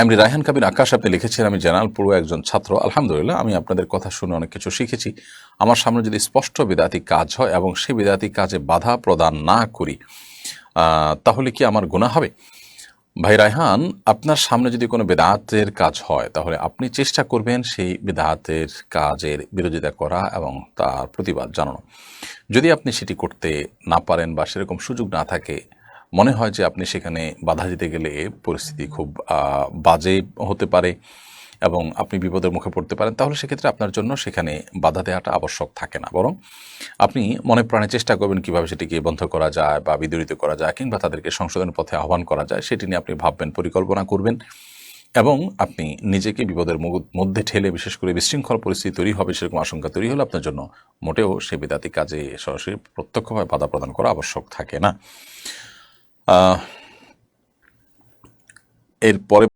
এমনি রায়হান কাবির আকাশ আপনি লিখেছেন, আমি জেনারেল পড়ুয়া একজন ছাত্র। আলহামদুলিল্লাহ, আমি আপনাদের কথা শুনে অনেক কিছু শিখেছি। আমার সামনে যদি স্পষ্ট বিদাতি কাজ হয় এবং সেই বিদাতি কাজে বাধা প্রদান না করি তাহলে কি আমার গুণা হবে? ভাই রায়হান, আপনার সামনে যদি কোনো বেদাতের কাজ হয়, তাহলে আপনি চেষ্টা করবেন সেই বেদাতের কাজের বিরোধিতা করা এবং তার প্রতিবাদ জানানো। যদি আপনি সেটি করতে না পারেন বা সেরকম সুযোগ না থাকে মনে হয় যে আপনি সেখানে বাধা দিতে গেলে পরিস্থিতি খুব বাজে হতে পারে এবং আপনি বিপদের মুখে পড়তে পারেন। তাহলে সেক্ষেত্রে আপনার জন্য সেখানে বাধা দেওয়াটা আবশ্যক থাকে না। বরং আপনি মনে প্রাণে চেষ্টা করবেন কীভাবে সেটিকে বন্ধ করা যায় বা বিদরিত করা যায় কিংবা তাদেরকে সংশোধনের পথে আহ্বান করা যায়, সেটি নিয়ে আপনি ভাববেন, পরিকল্পনা করবেন এবং আপনি নিজেকে বিপদের মধ্যে ঠেলে বিশেষ করে বিশৃঙ্খল পরিস্থিতি তৈরি হবে সেরকম আশঙ্কা তৈরি হলে আপনার জন্য মোটেও সে বিদাতি কাজে সরাসরি প্রত্যক্ষভাবে বাধা প্রদান করা আবশ্যক থাকে না। আহ, এরপরে